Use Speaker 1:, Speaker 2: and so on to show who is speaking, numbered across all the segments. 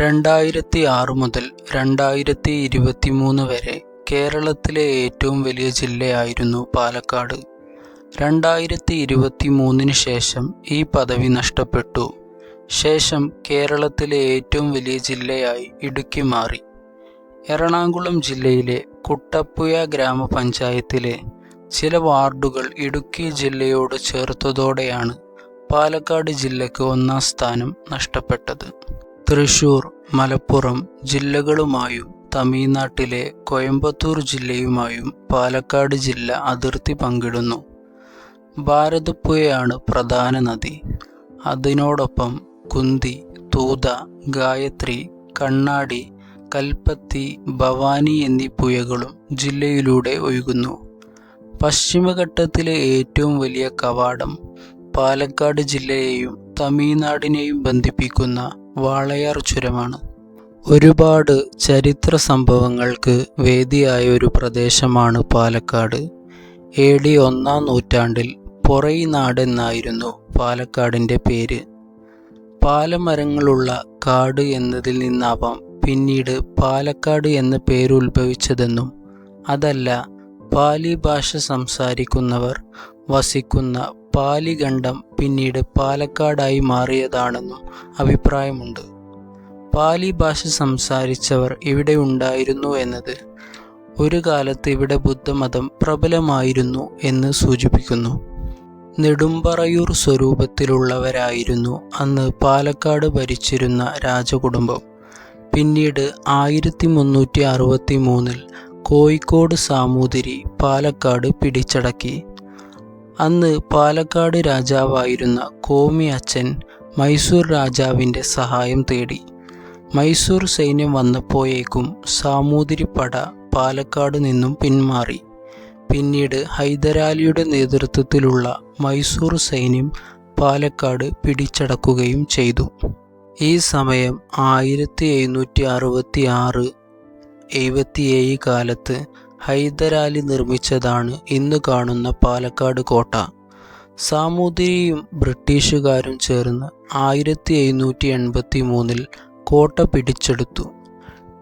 Speaker 1: രണ്ടായിരത്തി ആറ് മുതൽ രണ്ടായിരത്തി ഇരുപത്തി മൂന്ന് വരെ കേരളത്തിലെ ഏറ്റവും വലിയ ജില്ലയായിരുന്നു പാലക്കാട്. രണ്ടായിരത്തി ഇരുപത്തി മൂന്നിന് ശേഷം ഈ പദവി നഷ്ടപ്പെട്ടു. ശേഷം കേരളത്തിലെ ഏറ്റവും വലിയ ജില്ലയായി ഇടുക്കി മാറി. എറണാകുളം ജില്ലയിലെ കുട്ടപ്പുയ ഗ്രാമപഞ്ചായത്തിലെ ചില വാർഡുകൾ ഇടുക്കി ജില്ലയോട് ചേർത്തതോടെയാണ് പാലക്കാട് ജില്ലയ്ക്ക് ഒന്നാം സ്ഥാനം നഷ്ടപ്പെട്ടത്. തൃശൂർ മലപ്പുറം ജില്ലകളുമായും തമിഴ്നാട്ടിലെ കോയമ്പത്തൂർ ജില്ലയുമായും പാലക്കാട് ജില്ല അതിർത്തി പങ്കിടുന്നു. ഭാരതപ്പുഴയാണ് പ്രധാന നദി. അതിനോടൊപ്പം കുന്തി തൂത ഗായത്രി കണ്ണാടി കൽപ്പത്തി ഭവാനി എന്നീ പുഴകളും ജില്ലയിലൂടെ ഒഴുകുന്നു. പശ്ചിമഘട്ടത്തിലെ ഏറ്റവും വലിയ കവാടം പാലക്കാട് ജില്ലയെയും തമിഴ്നാടിനെയും ബന്ധിപ്പിക്കുന്ന വാളയാർ ചുരമാണ്. ഒരുപാട് ചരിത്ര സംഭവങ്ങൾക്ക് വേദിയായ ഒരു പ്രദേശമാണ് പാലക്കാട്. എ ഡി ഒന്നാം നൂറ്റാണ്ടിൽ പൊറൈനാട് എന്നായിരുന്നു പാലക്കാടിന്റെ പേര്. പാലമരങ്ങളുള്ള കാട് എന്നതിൽ നിന്നാവാം പിന്നീട് പാലക്കാട് എന്ന പേര് ഉത്ഭവിച്ചതെന്നും അതല്ല പാലി ഭാഷ സംസാരിക്കുന്നവർ വസിക്കുന്ന പാലിഗണ്ഡം പിന്നീട് പാലക്കാടായി മാറിയതാണെന്നും അഭിപ്രായമുണ്ട്. പാലി ഭാഷ സംസാരിച്ചവർ ഇവിടെ ഉണ്ടായിരുന്നു എന്നത് ഒരു കാലത്ത് ഇവിടെ ബുദ്ധമതം പ്രബലമായിരുന്നു എന്ന് സൂചിപ്പിക്കുന്നു. നെടുമ്പറയൂർ സ്വരൂപത്തിലുള്ളവരായിരുന്നു അന്ന് പാലക്കാട് ഭരിച്ചിരുന്ന രാജകുടുംബം. പിന്നീട് ആയിരത്തി മുന്നൂറ്റി അറുപത്തി മൂന്നിൽ കോഴിക്കോട് സാമൂതിരി പാലക്കാട് പിടിച്ചടക്കി. അന്ന് പാലക്കാട് രാജാവായിരുന്ന കോമി അച്ഛൻ മൈസൂർ രാജാവിന്റെ സഹായം തേടി. മൈസൂർ സൈന്യം വന്നപ്പോഴേക്കും സാമൂതിരിപ്പട പാലക്കാട് നിന്നും പിന്മാറി. പിന്നീട് ഹൈദരാലിയുടെ നേതൃത്വത്തിലുള്ള മൈസൂർ സൈന്യം പാലക്കാട് പിടിച്ചടക്കുകയും ചെയ്തു. ഈ സമയം ആയിരത്തി എഴുന്നൂറ്റി അറുപത്തി ആറ് എഴുപത്തിയേഴ് കാലത്ത് ഹൈദരാലി നിർമ്മിച്ചതാണ് ഇന്ന് കാണുന്ന പാലക്കാട് കോട്ട. സാമൂതിരിയും ബ്രിട്ടീഷുകാരും ചേർന്ന് ആയിരത്തി എഴുന്നൂറ്റി എൺപത്തി മൂന്നിൽ കോട്ട പിടിച്ചെടുത്തു.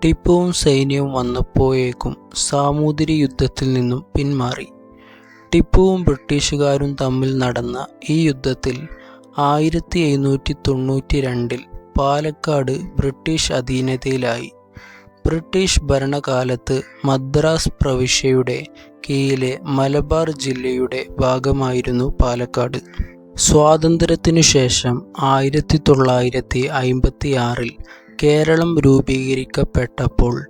Speaker 1: ടിപ്പുവും സൈന്യവും വന്നപ്പോഴേക്കും സാമൂതിരി യുദ്ധത്തിൽ നിന്നും പിന്മാറി. ടിപ്പുവും ബ്രിട്ടീഷുകാരും തമ്മിൽ നടന്ന ഈ യുദ്ധത്തിൽ ആയിരത്തി എഴുന്നൂറ്റി തൊണ്ണൂറ്റി രണ്ടിൽ പാലക്കാട് ബ്രിട്ടീഷ് അധീനതയിലായി. ബ്രിട്ടീഷ് ഭരണകാലത്ത് മദ്രാസ് പ്രവിശ്യയുടെ കീഴിലെ മലബാർ ജില്ലയുടെ ഭാഗമായിരുന്നു പാലക്കാട്. സ്വാതന്ത്ര്യത്തിനു ശേഷം ആയിരത്തി തൊള്ളായിരത്തി അയിമ്പത്തി ആറിൽ കേരളം രൂപീകരിക്കപ്പെട്ടപ്പോൾ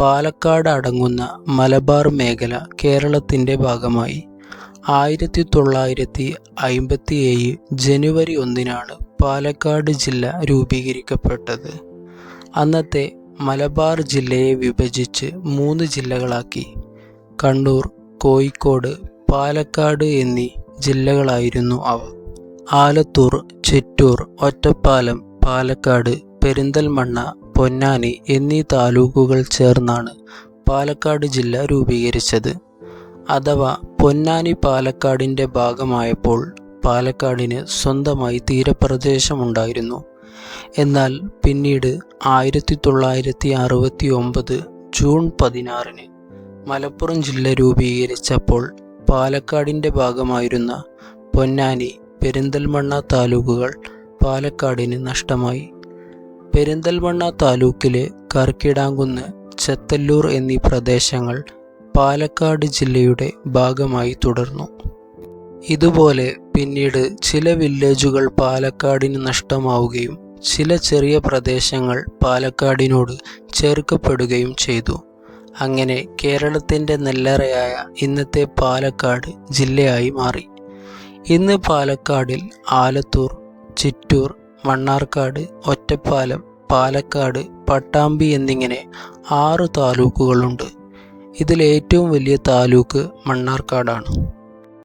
Speaker 1: പാലക്കാട് അടങ്ങുന്ന മലബാർ മേഖല കേരളത്തിന്റെ ഭാഗമായി. ആയിരത്തി തൊള്ളായിരത്തി അയിമ്പത്തി ഏഴ് ജനുവരി ഒന്നിനാണ് പാലക്കാട് ജില്ല രൂപീകരിക്കപ്പെട്ടത്. അന്നത്തെ മലബാർ ജില്ലയെ വിഭജിച്ച് മൂന്ന് ജില്ലകളാക്കി. കണ്ണൂർ കോഴിക്കോട് പാലക്കാട് എന്നീ ജില്ലകളായിരുന്നു അവ. ആലത്തൂർ ചിറ്റൂർ ഒറ്റപ്പാലം പാലക്കാട് പെരിന്തൽമണ്ണ പൊന്നാനി എന്നീ താലൂക്കുകൾ ചേർന്നാണ് പാലക്കാട് ജില്ല രൂപീകരിച്ചത്. അഥവാ പൊന്നാനി പാലക്കാടിന്റെ ഭാഗമായപ്പോൾ പാലക്കാടിന് സ്വന്തമായി തീരപ്രദേശമുണ്ടായിരുന്നു. എന്നാൽ പിന്നീട് ആയിരത്തി തൊള്ളായിരത്തി അറുപത്തി ഒമ്പത് ജൂൺ പതിനാറിന് മലപ്പുറം ജില്ല രൂപീകരിച്ചപ്പോൾ പാലക്കാടിന്റെ ഭാഗമായിരുന്ന പൊന്നാനി പെരിന്തൽമണ്ണ താലൂക്കുകൾ പാലക്കാടിന് നഷ്ടമായി. പെരിന്തൽമണ്ണ താലൂക്കിലെ കർക്കിടാങ്കുന്ന് ചെത്തല്ലൂർ എന്നീ പ്രദേശങ്ങൾ പാലക്കാട് ജില്ലയുടെ ഭാഗമായി തുടർന്നു. ഇതുപോലെ പിന്നീട് ചില വില്ലേജുകൾ പാലക്കാടിന് നഷ്ടമാവുകയും ചില ചെറിയ പ്രദേശങ്ങൾ പാലക്കാടിനോട് ചേർക്കപ്പെടുകയും ചെയ്തു. അങ്ങനെ കേരളത്തിന്റെ നെല്ലറയായ ഇന്നത്തെ പാലക്കാട് ജില്ലയായി മാറി. ഇന്ന് പാലക്കാടിൽ ആലത്തൂർ ചിറ്റൂർ മണ്ണാർക്കാട് ഒറ്റപ്പാലം പാലക്കാട് പട്ടാമ്പി എന്നിങ്ങനെ ആറ് താലൂക്കുകളുണ്ട്. ഇതിൽ ഏറ്റവും വലിയ താലൂക്ക് മണ്ണാർക്കാടാണ്.